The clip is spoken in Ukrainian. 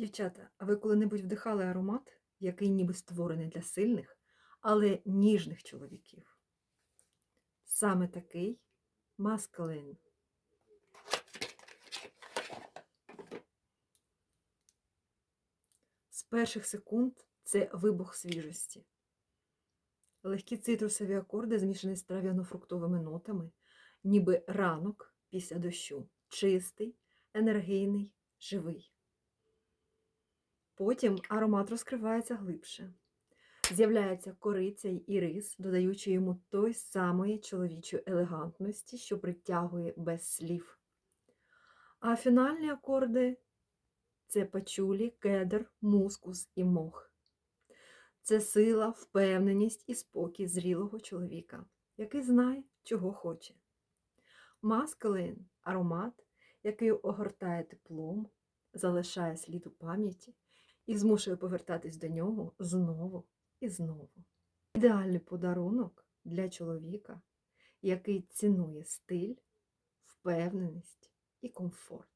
Дівчата, а ви коли-небудь вдихали аромат, який ніби створений для сильних, але ніжних чоловіків? Саме такий маскалин. З перших секунд це вибух свіжості. Легкі цитрусові акорди змішані з трав'яно-фруктовими нотами, ніби ранок після дощу. Чистий, енергійний, живий. Потім аромат розкривається глибше. З'являється кориця і рис, додаючи йому той самої чоловічої елегантності, що притягує без слів. А фінальні акорди це пачулі, кедр, мускус і мох. Це сила, впевненість і спокій зрілого чоловіка, який знає, чого хоче. Маскалин аромат, який огортає теплом, залишає слід у пам'яті і змушує повертатись до нього знову і знову. Ідеальний подарунок для чоловіка, який цінує стиль, впевненість і комфорт.